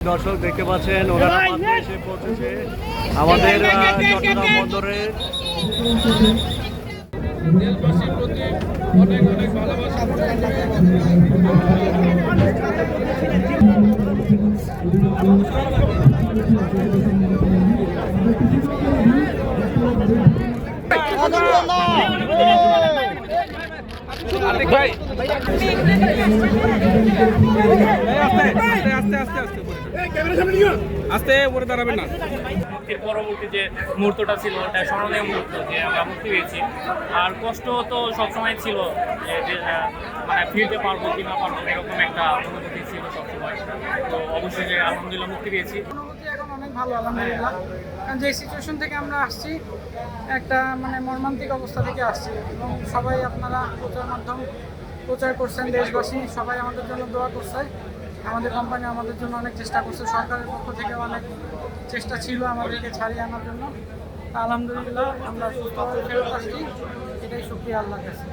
দর্শক দেখতে পাচ্ছেন ওনারা এসে পৌঁছেছে আমাদের চট্টগ্রাম বন্দরে দেশবাসীর প্রতি অনেক অনেক ভালোবাসা আস্তে আস্তে আস্তে দাঁড়াবেন না পরবর্তী যে মুহূর্তটা ছিল ওটা স্মরণীয় মুহূর্ত, যে আমরা মুক্তি পেয়েছি। আর কষ্ট তো সবসময় ছিল, যে মানে ফিরতে পারব কি না পারব, এরকম একটা অনুভূতি ছিল সবসময়। তো অবশ্যই যে আলহামদুলিল্লাহ মুক্তি পেয়েছি। ভালো, আলহামদুলিল্লাহ। কারণ যে সিচুয়েশন থেকে আমরা আসছি, একটা মানে মর্মান্তিক অবস্থা থেকে আসছি। এবং সবাই আপনারা প্রচার মাধ্যম প্রচার করছেন, দেশবাসী সবাই আমাদের জন্য দোয়া করছে। আমাদের কোম্পানি আমাদের জন্য অনেক চেষ্টা করছে, সরকারের পক্ষ থেকে অনেক চেষ্টা ছিল আমাদেরকে ছাড়িয়ে আনার জন্য। আলহামদুলিল্লাহ আমরা ফেরত আসছি। এটাই শক্তি আল্লাহর কাছে।